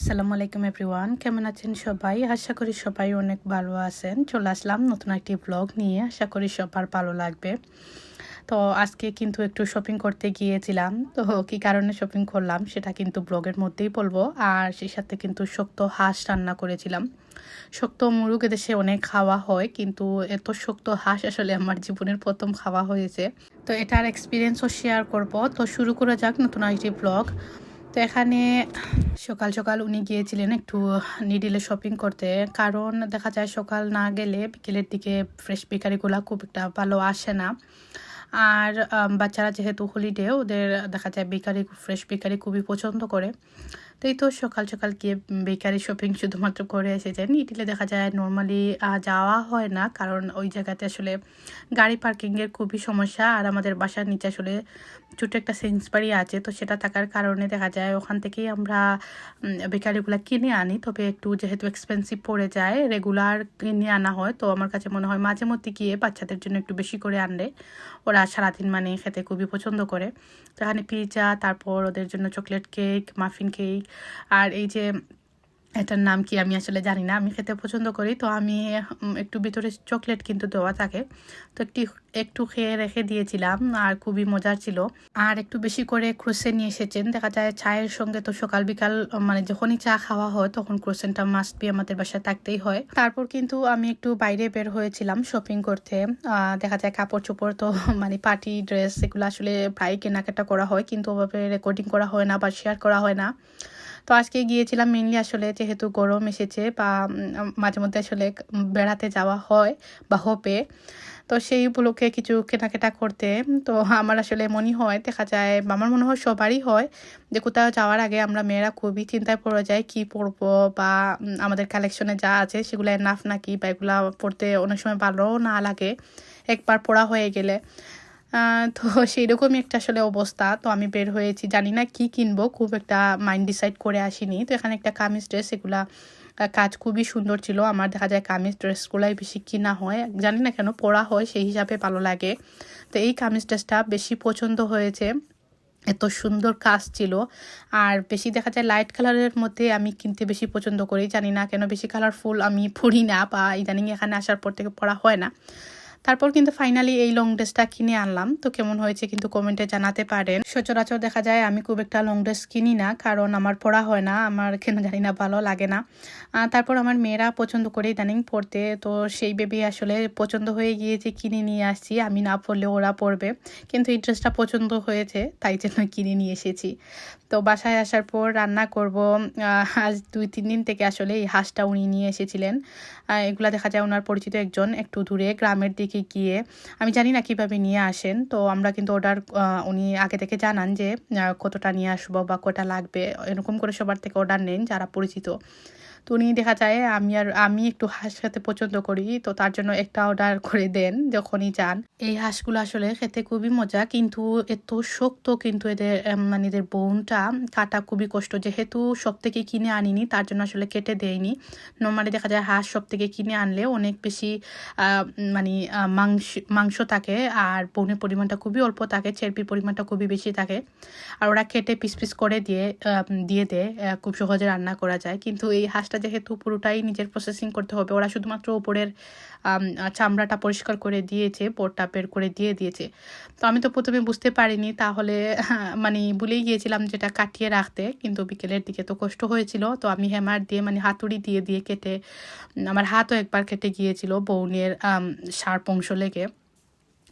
আসসালামু আলাইকুম এভরিওয়ান, কেমন আছেন সবাই? আশা করি সবাই অনেক ভালো আছেন। চলে আসলাম নতুন একটি ব্লগ নিয়ে, আশা করি সবার ভালো লাগবে। তো আজকে কিন্তু একটু শপিং করতে গিয়েছিলাম, তো কি কারণে শপিং করলাম সেটা কিন্তু ব্লগের মধ্যেই বলব। আর সেই সাথে কিন্তু শক্ত হাঁস রান্না করেছিলাম। শক্ত মুরুগ এদেশে অনেক খাওয়া হয়, কিন্তু এত শক্ত হাঁস আসলে আমার জীবনের প্রথম খাওয়া হয়েছে। তো এটার এক্সপিরিয়েন্সও শেয়ার করব। তো শুরু করা যাক নতুন একটি ব্লগ তো এখানে সকাল সকাল উনি গিয়েছিলেন একটু নিডিলে শপিং করতে। কারণ দেখা যায় সকাল না গেলে বিকেলের দিকে ফ্রেশ বেকারিগুলো খুব একটা ভালো আসে না। আর বাচ্চারা যেহেতু হলিডে ওদের দেখা যায় বেকারি ফ্রেশ বেকারি খুবই পছন্দ করে। তো এই তো সকাল সকাল গিয়ে বেকারি শপিং শুধুমাত্র করে এসেছেন ইটিলে দেখা যায় নর্মালি যাওয়া হয় না, কারণ ওই জায়গাতে আসলে গাড়ি পার্কিংয়ের খুবই সমস্যা, আর আমাদের বাসার নিচে আসলে ছোটো একটা সেন্সবাড়ি আছে, তো সেটা থাকার কারণে দেখা যায় ওখান থেকেই আমরা বেকারিগুলো কিনে আনি। তবে একটু যেহেতু এক্সপেন্সিভ পড়ে যায় রেগুলার কিনে আনা হয়, তো আমার কাছে মনে হয় মাঝে মধ্যে গিয়ে বাচ্চাদের জন্য একটু বেশি করে আনলে ওরা সারাদিন মানে খেতে খুবই পছন্দ করে। তো এখানে পিৎজা তারপর ওদের জন্য চকলেট কেক মাফিন কেক আর এই যে এটার নাম কি আমি আসলে জানি না, আমি খেতে পছন্দ করি। তো আমি একটু ভিতরে চকলেট কিন্তু দেওয়া থাকে। তো একটি, একটু খেয়ে রেখে দিয়েছিলাম, আর খুবই মজার ছিল। আর একটু বেশি করে ক্রোসেন নিয়ে এসেছেন। দেখা যায় চায়ের সঙ্গে তো সকাল বিকাল মানে যখনই চা খাওয়া হয়, তখন ক্রোসেনটা মাস্ট বি আমাদের বাসায় থাকতেই হয়। তারপর কিন্তু আমি একটু বাইরে বের হয়েছিলাম শপিং করতে। দেখা যায় কাপড় চোপড় তো মানে পার্টি ড্রেস এগুলো আসলে প্রায় কেনাকাটা করা হয়, কিন্তু ওভাবে রেকর্ডিং করা হয় না বা শেয়ার করা হয় না। তো আজকে গিয়েছিলাম মেনলি আসলে যেহেতু গরম এসেছে বা মাঝে মধ্যে আসলে বেড়াতে যাওয়া হয় বা হবে। তো সেই উপলক্ষে কিছু কেনাকাটা করতে, তো আমার আসলে মনে হয়, দেখা যায়, আমার মনে হয় সবারই হয় যে কোথাও যাওয়ার আগে আমরা মেয়েরা খুবই চিন্তায় পড়ে যাই, কি পরবো বা আমাদের কালেকশনে যা আছে সেগুলো নাফ নাকি বা এগুলো পড়তে অনেক সময় ভালোও না লাগে। একবার পড়া হয়ে গেলে। তো সেই রকমই একটা আসলে অবস্থা। তো আমি বের হয়েছি। জানি না কি কিনবো, খুব একটা মাইন্ড ডিসাইড করে আসিনি। তো এখানে একটা কামিজ ড্রেস এগুলা কাজ খুবই সুন্দর ছিল। আমার দেখা যায় কামিজ ড্রেসগুলাই বেশি কিনা হয়। জানি না কেন পরা হয়, সেই হিসাবে ভালো লাগে। তো এই কামিজ ড্রেসটা বেশি পছন্দ হয়েছে। এত সুন্দর কাজ ছিল। আর বেশি দেখা যায় লাইট কালারের মধ্যে আমি কিনতে বেশি পছন্দ করি। জানি না কেন বেশি কালারফুল আমি পড়ি না বা ইদানিং এখানে আসার পর থেকে পড়া হয় না। তারপর কিন্তু ফাইনালি এই লং ড্রেসটা কিনে আনলাম। তো কেমন হয়েছে কিন্তু কমেন্টে জানাতে পারেন। সচরাচর দেখা যায় আমি খুব একটা লং ড্রেস কিনি না, কারণ আমার পড়া হয় না, আমার কেন জানি না, ভালো লাগে না। তারপর আমার মেয়েরা পছন্দ করে ইদানিং পড়তে তো সেই বেবি আসলে পছন্দ হয়ে গিয়েছে কিনে নিয়ে আসছি, আমি না পড়লে ওরা পড়বে কিন্তু এই ড্রেসটা পছন্দ হয়েছে, তাই জন্য কিনে নিয়ে এসেছি। তো বাসায় আসার পর রান্না করব। আজ দুই তিন দিন থেকে আসলে এই হাঁসটা উনি নিয়ে এসেছিলেন। এগুলা দেখা যায় ওনার পরিচিত একজন, একটু দূরে, গ্রামের দিকে গিয়ে, আমি জানি না কীভাবে নিয়ে আসেন, তো আমরা কিন্তু অর্ডার উনি আগে থেকে জানান যে কতটা নিয়ে আসব বা কটা লাগবে, এরকম করে সবার থেকে অর্ডার নেন যারা পরিচিত। তো উনি দেখা যায় আমি আর আমি একটু হাঁস খেতে পছন্দ করি, তো তার জন্য একটা অর্ডার করে দেন যখনই যান। এই হাঁসগুলো আসলে খেতে খুবই মজা, কিন্তু এত শক্ত কিন্তু এদের মানে এদের বোনটা কাটা খুবই কষ্ট। যেহেতু সব থেকে কিনে আনিনি, তার জন্য আসলে কেটে দেয়নি। নর্মালি দেখা যায় হাঁস সব থেকে কিনে আনলে অনেক বেশি মানে মাংস মাংস থাকে আর বোনের পরিমাণটা খুবই অল্প থাকে, চেরপির পরিমাণটা খুবই বেশি থাকে। আর ওরা কেটে পিস পিস করে দিয়ে দিয়ে দেয় খুব সহজে রান্না করা যায়। কিন্তু এই হাঁসটা যেহেতু পুরোটাই নিজের প্রসেসিং করতে হবে। ওরা শুধুমাত্র উপরের আম, চামড়াটা পরিষ্কার করে দিয়েছে পোরটা বের করে দিয়ে দিয়েছে। তো আমি তো প্রথমে বুঝতে পারিনি তাহলে মানে ভুলেই গিয়েছিলাম যেটা কাটিয়ে রাখতে কিন্তু বিকেলের দিকে তো কষ্ট হয়েছিল। তো আমি হ্যামার দিয়ে মানে হাতুড়ি দিয়ে দিয়ে কেটে আমার হাতও একবার কেটে গিয়েছিল বউনের সার অংশ লেগে।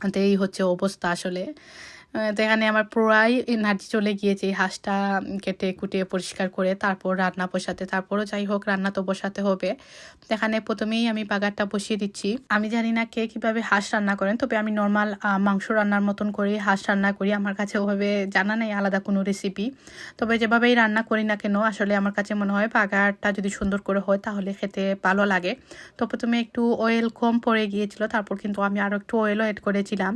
তো এই হচ্ছে অবস্থা আসলে। তো আমার পুরাই এনার্জি চলে গিয়েছে হাঁসটা কেটে কুটিয়ে পরিষ্কার করে, তারপর রান্না বসাতে। তারপরও যাই হোক, রান্না তো বসাতে হবে। এখানে প্রথমেই আমি বাগারটা বসিয়ে দিচ্ছি। আমি জানি না কে কীভাবে হাঁস রান্না করেন, তবে আমি নর্মাল মাংস রান্নার মতন করে হাঁস রান্না করি। আমার কাছে ওভাবে জানা নেই, আলাদা কোনো রেসিপি তবে যেভাবেই রান্না করি না কেন, আসলে আমার কাছে মনে হয় বাগারটা যদি সুন্দর করে হয়, তাহলে খেতে ভালো লাগে। তো প্রথমে একটু অয়েল কম পড়ে গিয়েছিল, তারপর কিন্তু আমি আরও একটু অয়েলও অ্যাড করেছিলাম।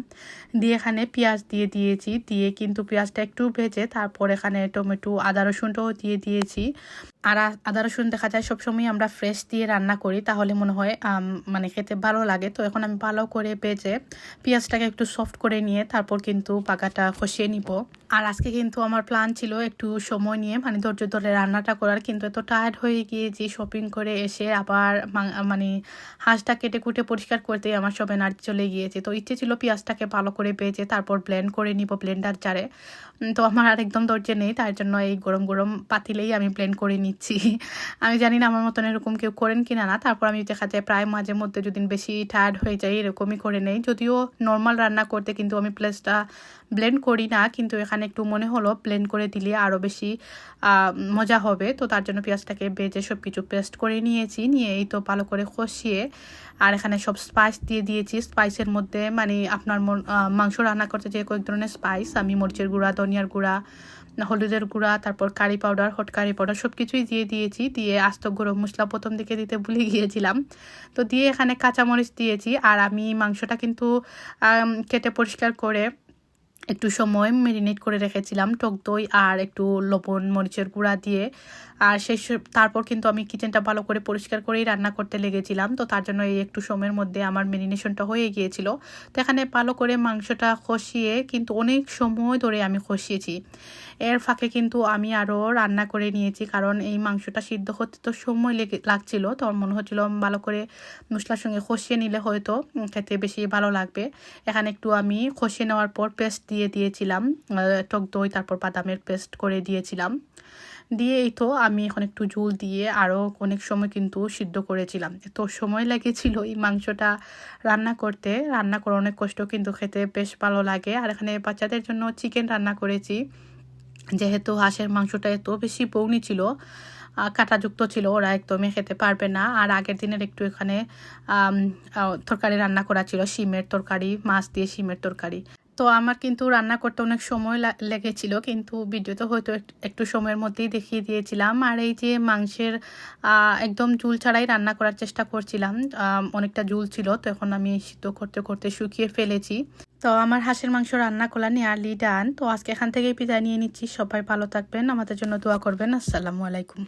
দিয়ে এখানে পেঁয়াজ দিয়ে দিয়েছি দিয়ে কিন্তু পেঁয়াজটা একটু ভেজে তারপর এখানে টমেটো আদা রসুনটাও দিয়ে দিয়েছি। আর আদা রসুন দেখা যায় সবসময় আমরা ফ্রেশ দিয়ে রান্না করি তাহলে মনে হয় মানে খেতে ভালো লাগে। তো এখন আমি ভালো করে বেজে পেঁয়াজটাকে একটু সফট করে নিয়ে তারপর কিন্তু পাকাটা কষিয়ে নিব। আর আজকে কিন্তু আমার প্ল্যান ছিল একটু সময় নিয়ে মানে ধৈর্য ধরে রান্নাটা করার কিন্তু এত টায়ার্ড হয়ে গিয়েছি শপিং করে এসে আবার মানে হাঁসটা কেটে কুটে পরিষ্কার করতেই আমার সব এনার্জি চলে গিয়েছে। তো ইচ্ছে ছিল পেঁয়াজটাকে ভালো করে বেজে তারপর ব্লেন্ড করে নিব ব্লেন্ডার উম, তো আমার আর একদম ধৈর্য নেই তার জন্য এই গরম গরম পাতিলেই আমি প্ল্যান করে নিচ্ছি। আমি জানি না আমার মতন এরকম কেউ করেন কিনা না, তারপর আমি দেখা যায় প্রায় মাঝে মধ্যে যদি বেশি টায়ার্ড হয়ে যায় এরকমই করে নেই, যদিও নর্মাল রান্না করতে কিন্তু আমি প্লেসটা ব্লেন্ড করি না, কিন্তু এখানে একটু মনে হলো ব্লেন্ড করে দিলে আরও বেশি মজা হবে। তো তার জন্য পেঁয়াজটাকে বেজে সব কিছু পেস্ট করে নিয়েছি, নিয়ে এই তো ভালো করে কষিয়ে, আর এখানে সব স্পাইস দিয়ে দিয়েছি। স্পাইসের মধ্যে মানে আপনার মাংস রান্না করতে যে কয়েক ধরনের স্পাইস আমি মরিচের গুঁড়া, ধনিয়ার গুঁড়া, হলুদের গুঁড়া, তারপর curry powder hot curry powder সব কিছুই দিয়ে দিয়েছি। দিয়ে আস্ত গরম মশলা প্রথম দিকে দিতে ভুলে গিয়েছিলাম। তো দিয়ে এখানে কাঁচামরিচ দিয়েছি, আর আমি মাংসটা কিন্তু কেটে পরিষ্কার করে একটু সময় মেরিনেট করে রেখেছিলাম টক দই আর একটু লবণ, মরিচের গুঁড়া দিয়ে। আর সেই তারপর কিন্তু আমি কিচেনটা ভালো করে পরিষ্কার করেই রান্না করতে লেগেছিলাম। তো তার জন্য এই একটু সময়ের মধ্যে আমার মেরিনেশনটা হয়ে গিয়েছিল। তো এখানে ভালো করে মাংসটা কষিয়ে কিন্তু অনেক সময় ধরে আমি কষিয়েছি। এর ফাঁকে কিন্তু আমি আরও রান্না করে নিয়েছি কারণ এই মাংসটা সিদ্ধ হতে তো সময় লেগে, লাগছিল। তো আমার মনে হচ্ছিল ভালো করে মশলার সঙ্গে কষিয়ে নিলে হয়তো খেতে বেশি ভালো লাগবে। এখানে একটু আমি কষিয়ে নেওয়ার পর পেস্ট দিয়ে দিয়েছিলাম টক দই, তারপর বাদামের পেস্ট করে দিয়েছিলাম। দিয়ে এই তো আমি এখন একটু ঝুল দিয়ে আরও অনেক সময় কিন্তু সিদ্ধ করেছিলাম। এত সময় লেগেছিল এই মাংসটা রান্না করতে। রান্না করে অনেক কষ্ট কিন্তু খেতে বেশ ভালো লাগে। আর এখানে বাচ্চাদের জন্য চিকেন রান্না করেছি। যেহেতু হাঁসের মাংসটা এত বেশি বৌনি ছিল কাঁটাযুক্ত ছিল, ওরা একদমই খেতে পারবে না। আর আগের দিনের একটু এখানে তরকারি রান্না করা ছিল, শিমের তরকারি, মাছ দিয়ে শিমের তরকারি। তো আমার কিন্তু রান্না করতে অনেক সময় লেগেছিল, কিন্তু ভিডিওতে হয়তো এক- একটু সময়ের মধ্যেই দেখিয়ে দিয়েছিলাম। আর এই যে মাংসের একদম জুল ছাড়াই রান্না করার চেষ্টা করছিলাম অনেকটা জুল ছিল, তো এখন আমি সিদ্ধ করতে করতে শুকিয়ে ফেলেছি। তো আমার হাঁসের মাংস রান্না করা নিয়ারলি ডান। তো আজকে এখান থেকেই বিদায় নিয়ে নিচ্ছি। সবাই ভালো থাকবেন, আমাদের জন্য দোয়া করবেন। আসসালামু আলাইকুম।